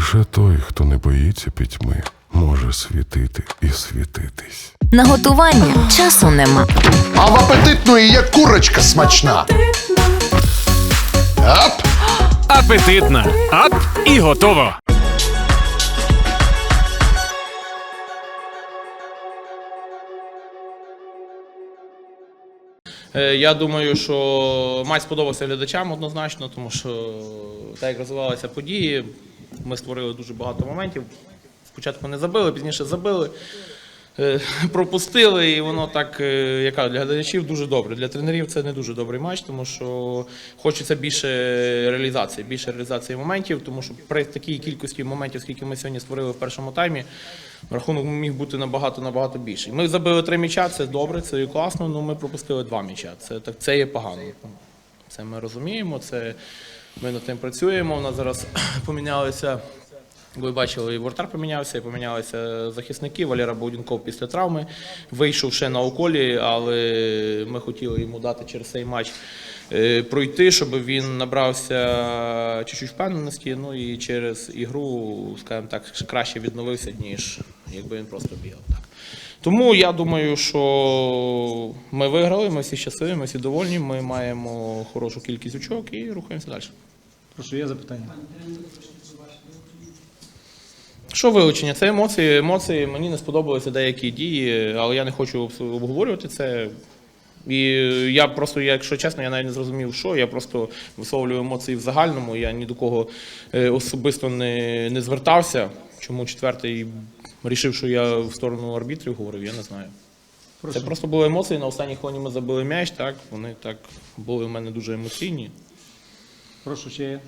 Лише той, хто не боїться пітьми, може світити і світитись. На готування часу нема. А в апетитної є курочка смачна. Ап! Апетитна. Ап і готово. Е, Я думаю, що матч сподобався глядачам однозначно, тому що так як розвивалися події, ми створили дуже багато моментів. Спочатку не забили, пізніше забили, е, пропустили, і воно так, е, яка для глядачів дуже добре. Для тренерів це не дуже добрий матч, тому що хочеться більше реалізації, більше реалізації моментів, тому що при такій кількості моментів, скільки ми сьогодні створили в першому таймі, рахунок міг бути набагато набагато більший. Ми забили три м'яча, це добре, це і класно. але ми пропустили два м'яча. Це так, це є погано. Це ми розуміємо. Це ми над тим працюємо. У нас зараз помінялися. Ви бачили, і воротар помінявся, і помінялися захисники. Валера Баудінков після травми вийшов ще на уколі, але ми хотіли йому дати через цей матч е, пройти, щоб він набрався чуть-чуть впевненості. Ну і через ігру, скажімо так, краще відновився, ніж якби він просто бігав. Так. Тому я думаю, що ми виграли, ми всі щасливі, ми всі довольні, ми маємо хорошу кількість очок і рухаємося далі. Прошу, є запитання. Що вилучення? Це емоції. Емоції мені не сподобалися деякі дії, але я не хочу обговорювати це. І я просто, якщо чесно, я навіть не зрозумів, що. Я просто висловлюю емоції в загальному. Я ні до кого е, особисто не, не звертався. Чому четвертий рішив, що я в сторону арбітрів говорив, я не знаю. Це просто були емоції. На останній хвилині ми забили м'яч, так. Вони так були в мене дуже емоційні. Прошу, ще є.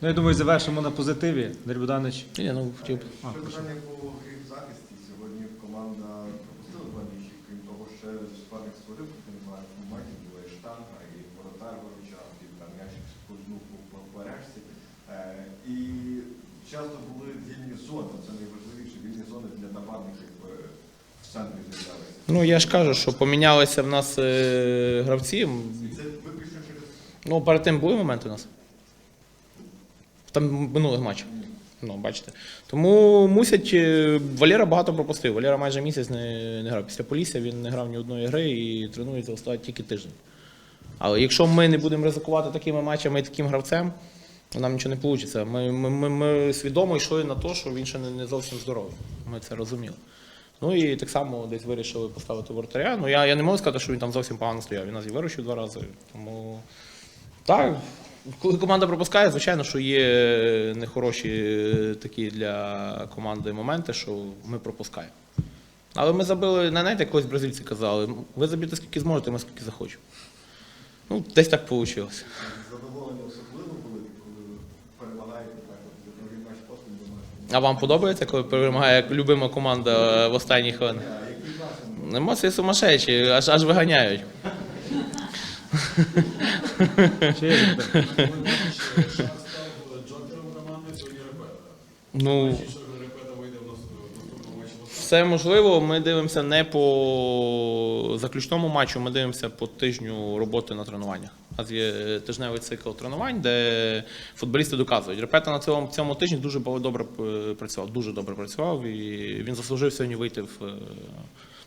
Ну, я думаю, завершимо на позитиві. Андрій Богданович. Ні, ну хотів. б. А, прошу. Питання по грі в захисті. Сьогодні команда пропустила два м'ячі, крім того, ще суперник створив, не знаю, в моменті була і штанга, і воротар виручав, і там м'ячик скользнув по по бережці. Е, І часто були вільні зони, це найважливіше, вільні зони для нападників в центрі з'являлися. Ну я ж кажу, що помінялися в нас е, гравці. І це виключно через Ну, перед тим були моменти у нас. Там минулих матчів. Ну, бачите. Тому мусять. е, Валера багато пропустив. Валера майже місяць не, не грав. Після Полісся він не грав ні одної гри і тренується останні тільки тиждень. Але якщо ми не будемо ризикувати такими матчами і таким гравцем, нам нічого не вийде. Ми, ми, ми, ми свідомо йшли на те, що він ще не, зовсім здоровий. Ми це розуміли. Ну і так само десь вирішили поставити воротаря. Ну я, я не можу сказати, що він там зовсім погано стояв. Він нас і виручив два рази. Тому так, коли команда пропускає, звичайно, що є нехороші е, такі для команди моменти, що ми пропускаємо. Але ми забили, не знаєте, колись бразильці казали, ви заб'єте скільки зможете, ми скільки захочемо. Ну, десь так вийшло. задоволення особливо А вам подобається, коли перемагає любима команда в останній хвилині? Емоції сумасшедші, аж аж виганяють. Ну, все можливо. Ми дивимося не по заключному матчу, ми дивимося по тижню роботи на тренуваннях. У нас є тижневий цикл тренувань, де футболісти доказують. Репета на цьому, цьому тижні дуже добре е, працював, дуже добре працював, і він заслужив сьогодні вийти в. е,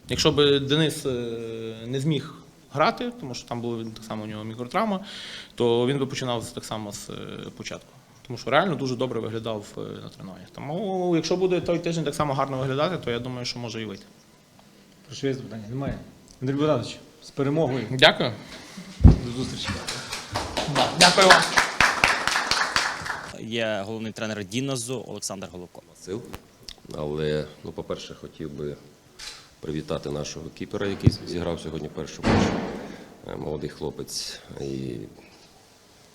Якщо б Денис е, не зміг грати, тому що там була так само у нього мікротравма, то він би починав так само з е, початку. Тому що реально дуже добре виглядав е, на тренуваннях. Тому, якщо буде той тиждень так само гарно виглядати, то я думаю, що може і вийти. Прошу, є запитання. Немає. Андрій Богданович, з перемогою. Дякую. До зустрічі. Дякую вам. Є головний тренер Дінозу Олександр Головко. сил. Але, ну, по-перше, хотів би привітати нашого кіпера, який зіграв сьогодні першу матч. Е, Молодий хлопець. І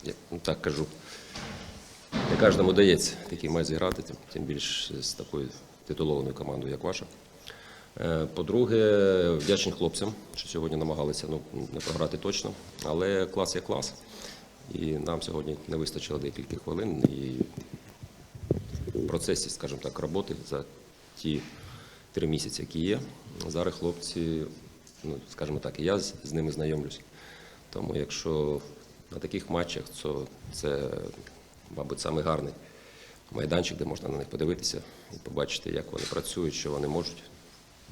я ну, так кажу, не кожному дається такий матч зіграти, тим, тим більш з такою титулованою командою, як ваша. Е, По-друге, вдячні хлопцям, що сьогодні намагалися ну, не програти точно, але клас є клас. І нам сьогодні не вистачило декілька хвилин. І в процесі, скажімо так, роботи за ті три місяці, які є. Зараз хлопці, ну, скажімо так, і я з ними знайомлюсь. Тому якщо на таких матчах, то це, мабуть, саме гарний майданчик, де можна на них подивитися і побачити, як вони працюють, що вони можуть.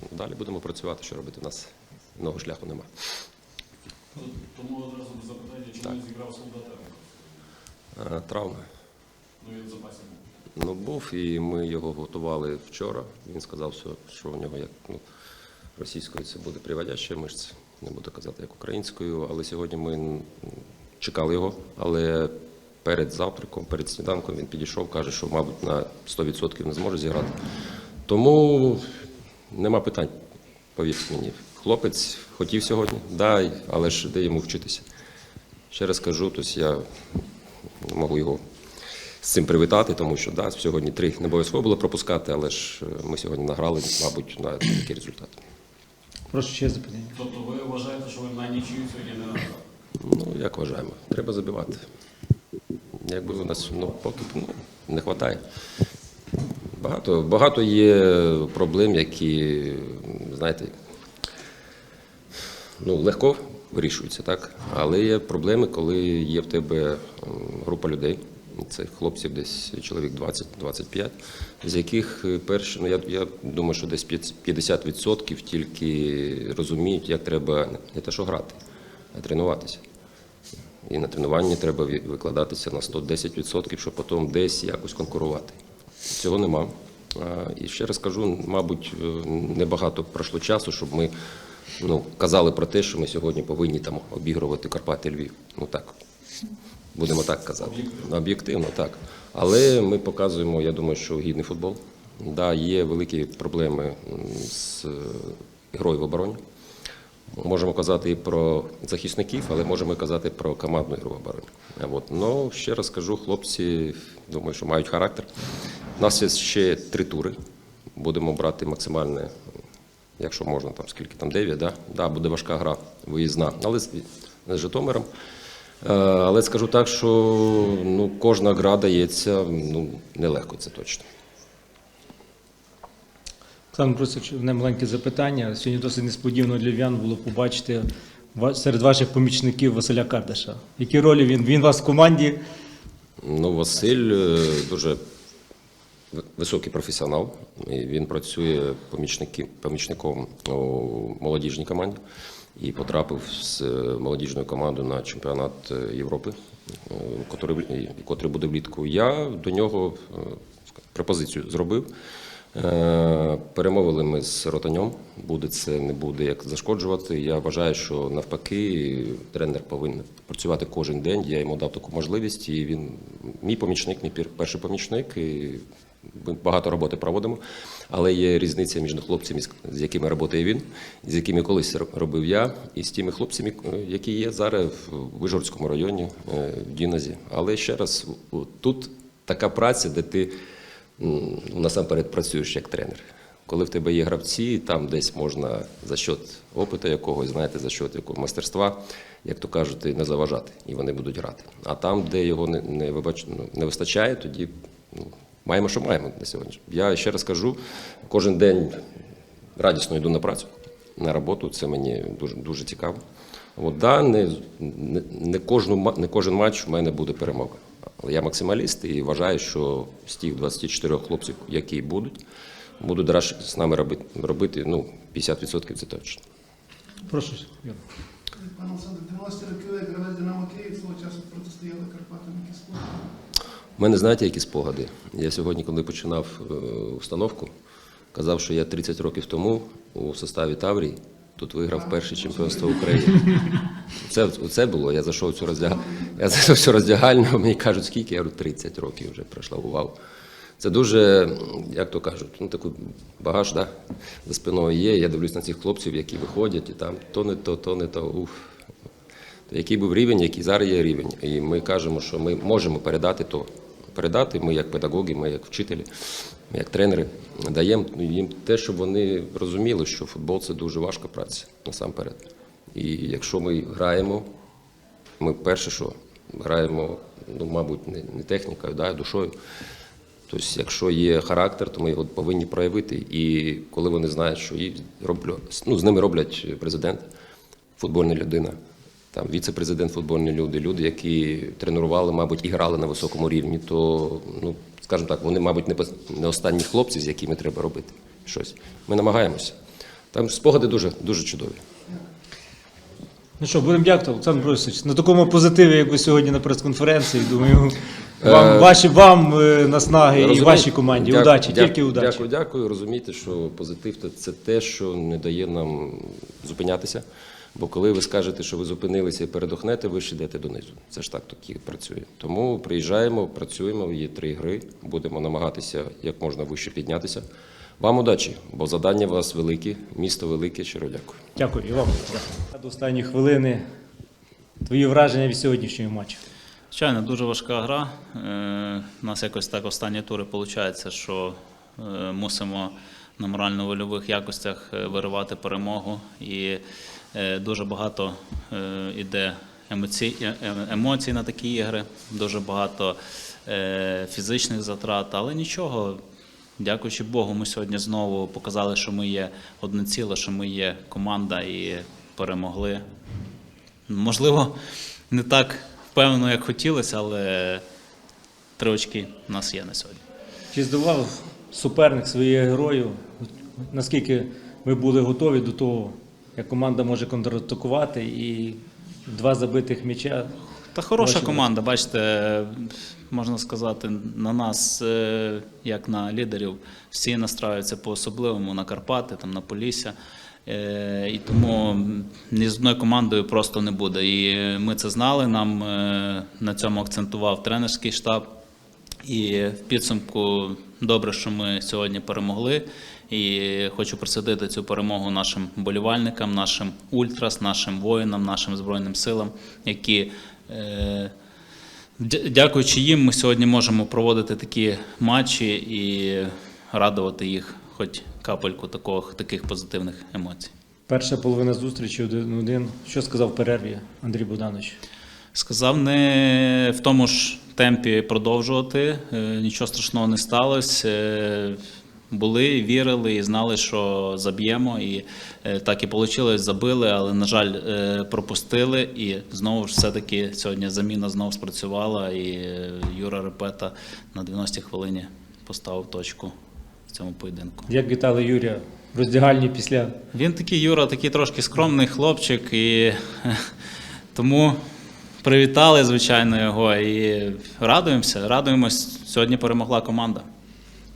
Ну, Далі будемо працювати, що робити. У нас нового шляху немає. Тому одразу запитання, чи не зіграв солдатенко? Е, Травми. Ну він в запасі був. Ну, був, і ми його готували вчора. Він сказав, що, в нього як ну, російською це буде приводяща мишця, не буду казати як українською. Але сьогодні ми чекали його. Але перед завтраком, перед сніданком він підійшов, каже, що, мабуть, на 100% не зможе зіграти. Тому нема питань, повірте мені. Хлопець хотів сьогодні, да, але ж де йому вчитися. Ще раз кажу, тобто я можу його з цим привітати, тому що да, сьогодні три не обов'язково було пропускати, але ж е, ми сьогодні награли, мабуть, на такий результат. Прошу ще запитання. Тобто ви вважаєте, що ви на нічию сьогодні не награли? Ну, як вважаємо, треба забивати. Якби у нас ну, поки ну, не вистачає. Багато, багато є проблем, які, знаєте, ну, легко вирішуються, так? Але є проблеми, коли є в тебе група людей. Це хлопців десь чоловік 20-25, з яких е, перші, ну я, я думаю, що десь 50% тільки розуміють, як треба не те, що грати, а тренуватися. І на тренуванні треба викладатися на 110%, щоб потім десь якось конкурувати. Цього нема. І ще раз кажу, мабуть, е, небагато пройшло часу, щоб ми ну, казали про те, що ми сьогодні повинні там обігрувати Карпати Львів. Ну так, будемо так казати. Об'єктивно, так. Але ми показуємо, я думаю, що гідний футбол. Да, є великі проблеми з е, грою в обороні. Можемо казати і про захисників, але можемо казати про командну ігру в обороні. От. Ну, ще раз кажу, хлопці, думаю, що мають характер. У нас є ще три тури. Будемо брати максимальне, якщо можна, там скільки там 9, да? Да, буде важка гра виїзна, але з, з Житомиром. Е, Але скажу так, що ну, кожна гра дається ну, нелегко, це точно. Олександр Борисович, одне маленьке запитання. Сьогодні досить несподівано для львів'ян було побачити серед ваших помічників Василя Кардаша. Які ролі він? Він у вас в команді? Ну, Василь е, дуже високий професіонал. Він працює помічником у молодіжній команді і потрапив з е, молодіжною командою на чемпіонат е, Європи, котрий, буде влітку. Я до нього пропозицію зробив. Е, Перемовили ми з Ротаньом. Буде це, не буде як зашкоджувати. Я вважаю, що навпаки тренер повинен працювати кожен день. Я йому дав таку можливість, і він мій помічник, мій перший помічник. І ми багато роботи проводимо. Але є різниця між хлопцями, з- якими працює він, з якими колись робив я, і з тими хлопцями, е, які є зараз в Вижгородському районі, е, в Дінозі. Але ще раз, тут така праця, де ти насамперед працюєш як тренер. Коли в тебе є гравці, там десь можна за счет опиту якогось, знаєте, за счет якого мастерства, як то кажуть, не заважати, і вони будуть грати. А там, де його не, не, вибач- ну, не вистачає, тоді ну, маємо, що маємо на сьогодні. Я ще раз кажу, кожен день радісно йду на працю, на роботу. Це мені дуже, дуже цікаво. От, да, не, не, не, кожну, не кожен матч в мене буде перемога. Але я максималіст і вважаю, що з тих 24 хлопців, які будуть, будуть далі з нами робити, робити ну, 50% це точно. Прошу. Пане Олександр, 90 років гравець Динамо Київ свого часу протистояли Карпатам, які спорти. У мене знаєте, які спогади? Я сьогодні, коли починав е, установку, казав, що я 30 років тому у составі Таврії тут виграв перше чемпіонство України. Це, це було. Я зайшов цю роздяг... я зайшов в цю роздягальню, мені кажуть, скільки? Я говорю, 30 років вже пройшла увагу. Це дуже, як то кажуть, ну такий багаж да, за спиною є. Я дивлюсь на цих хлопців, які виходять, і там то не то, то не то. Уф. Який був рівень, який зараз є рівень. І ми кажемо, що ми можемо передати то. Передати ми як педагоги, ми як вчителі, ми як тренери даємо їм те, щоб вони розуміли, що футбол це дуже важка праця насамперед. І якщо ми граємо, ми перше, що граємо, ну, мабуть, не, технікою, да, а душою. Тобто, якщо є характер, то ми його повинні проявити. І коли вони знають, що їх роблю, ну, з ними роблять президент, футбольна людина, там віце-президент футбольні люди, люди, які тренували, мабуть, і грали на високому рівні, то, ну, скажімо так, вони, мабуть, не останні хлопці, з якими треба робити щось. Ми намагаємося. Там спогади дуже, дуже чудові. Ну що, будемо дякувати, Олександр Борисович. На такому позитиві, як ви сьогодні на прес-конференції, думаю, вам, Е, ваші, вам е, наснаги і вашій команді. Дякую, удачі, дякую, тільки удачі. Дякую, дякую. Розумійте, що позитив це те, що не дає нам зупинятися. Бо коли ви скажете, що ви зупинилися і передохнете, ви ж йдете донизу. Це ж так таки працює. Тому приїжджаємо, працюємо. Є три гри. Будемо намагатися як можна вище піднятися. Вам удачі, бо завдання у вас великі, місто велике. Щиро дякую. Дякую і вам. До останньої хвилини. Твої враження від сьогоднішнього матчу. Звичайно, дуже важка гра. Е, У нас якось так останні тури виходить, що е, мусимо на морально-вольових якостях е, виривати перемогу. І дуже багато е, іде емоцій, емоцій на такі ігри, дуже багато фізичних затрат, але нічого. Дякуючи Богу, ми сьогодні знову показали, що ми є одне ціле, що ми є команда і перемогли. Можливо, не так впевнено, як хотілося, але три очки у нас є на сьогодні. Чи здавав суперник своїх героїв? Наскільки ви були готові до того, як команда може контратакувати і два забитих м'яча? Та хороша Ваші команда, бачите, можна сказати, на нас, е, як на лідерів, всі настраюються по-особливому на Карпати, там, на Полісся. Е, І тому ні з одною командою просто не буде. І ми це знали. Нам е, на цьому акцентував тренерський штаб. І в підсумку добре, що ми сьогодні перемогли. І хочу присадити цю перемогу нашим болівальникам, нашим ультрас, нашим воїнам, нашим збройним силам, які, дякуючи їм, ми сьогодні можемо проводити такі матчі і радувати їх, хоч капельку такого, таких позитивних емоцій. Перша половина зустрічі один-один. Що сказав в перерві Андрій Богданович? Сказав не в тому ж темпі продовжувати, е, нічого страшного не сталося. Були, вірили і знали, що заб'ємо. І е, так і вийшло, забили, але, на жаль, е, пропустили. І знову ж все-таки сьогодні заміна знову спрацювала, і е, Юра Репета на 90-й хвилині поставив точку в цьому поєдинку. Як вітали Юрія в роздягальні після Він такий Юра, такий трошки скромний хлопчик, і тому привітали, звичайно, його і радуємося. Радуємось. Сьогодні перемогла команда.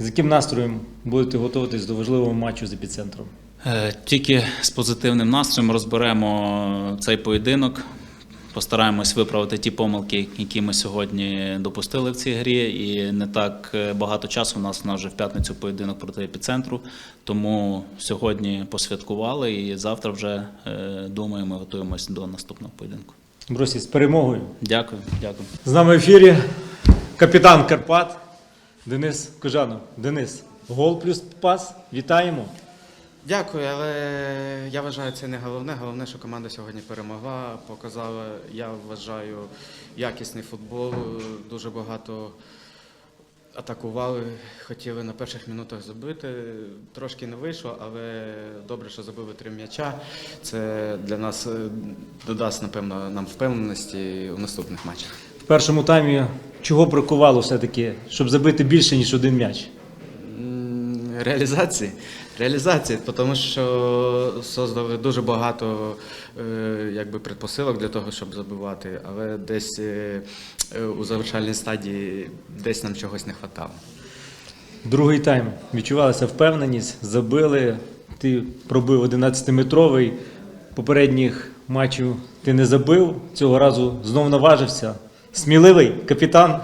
З яким настроєм будете готуватись до важливого матчу з епіцентром? Е, Тільки з позитивним настроєм розберемо цей поєдинок. Постараємось виправити ті помилки, які ми сьогодні допустили в цій грі. І не так е, багато часу у нас у нас вже в п'ятницю поєдинок проти епіцентру. Тому сьогодні посвяткували і завтра вже е, думаємо, готуємось до наступного поєдинку. Бросі з перемогою. Дякую, дякую. З нами в ефірі капітан Карпат Денис Кожанов. Денис, гол плюс пас. Вітаємо. Дякую, але я вважаю, це не головне. Головне, що команда сьогодні перемогла, показала, я вважаю, якісний футбол. Дуже багато атакували, хотіли на перших минутах забити. Трошки не вийшло, але добре, що забили три м'яча. Це для нас е, додасть, напевно, нам впевненості у наступних матчах. В першому таймі чого бракувало все-таки, щоб забити більше, ніж один м'яч? Реалізації. Реалізації, тому що создали дуже багато е, якби, предпосилок для того, щоб забивати, але десь е, е, у завершальній стадії десь нам чогось не вистачало. Другий тайм. Відчувалася впевненість, забили. Ти пробив 11-метровий. Попередніх матчів ти не забив. Цього разу знов наважився. Сміливий капітан.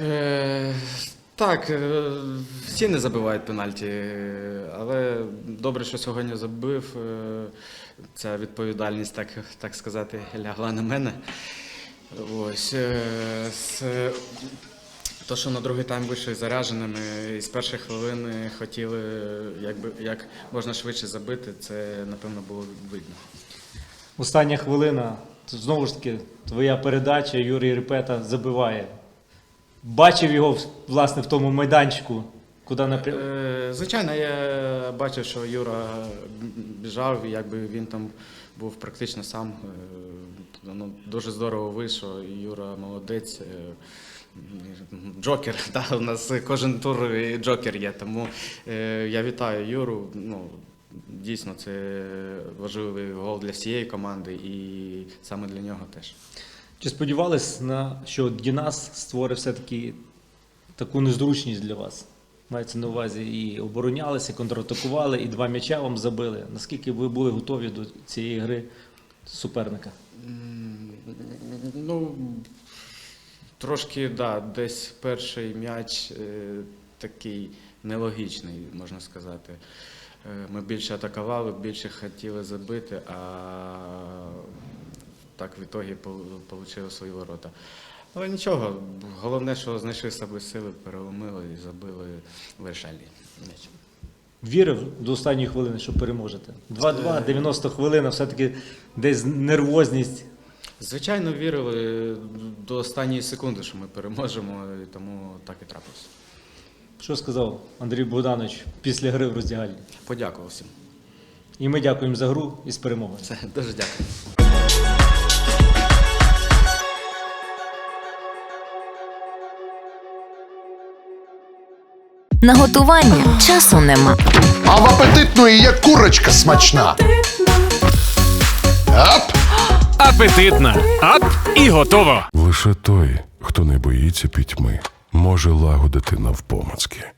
Е, так, е, всі не забивають пенальті, е, але добре, що сьогодні забив. Е, Ця відповідальність, так, так сказати, лягла на мене. Ось. е, з- То, що на другий тайм вийшли зарядженими і з перших хвилин хотіли якби, як можна швидше забити, це напевно було видно. Остання хвилина. Знову ж таки, твоя передача, Юрій Репета забиває. Бачив його власне в тому майданчику, куди напрям... Е, Звичайно, я бачив, що Юра біжав, і якби він там був практично сам. е, ну, дуже здорово вийшло. І Юра молодець. е, Джокер, та, у нас кожен тур і джокер є. Тому я вітаю Юру. Ну, дійсно, це важливий гол для всієї команди і саме для нього теж. Чи сподівались на що Дінас створив все-таки таку незручність для вас? Мається на увазі і оборонялися, і контратакували, і два м'яча вам забили. Наскільки ви були готові до цієї гри суперника? Ну, трошки, да, десь перший м'яч е, такий нелогічний, можна сказати. Е, Ми більше атакували, більше хотіли забити, а так в ітогі отримали свої ворота. Але нічого, головне, що знайшли себе сили, переломили і забили вирішальний м'яч. Вірив до останньої хвилини, що переможете? 2-2, 90 хвилин, все-таки десь нервозність. Звичайно, вірили до останньої секунди, що ми переможемо, і тому так і трапилося. Що сказав Андрій Богданович після гри в роздягальні? Подякував всім. І ми дякуємо за гру і з перемогою. Все, дуже дякую. На готування часу нема. А в апетитної є курочка смачна. Ап! Апетитна. Ап і готово. Лише той, хто не боїться пітьми, може лагодити навпомацьки.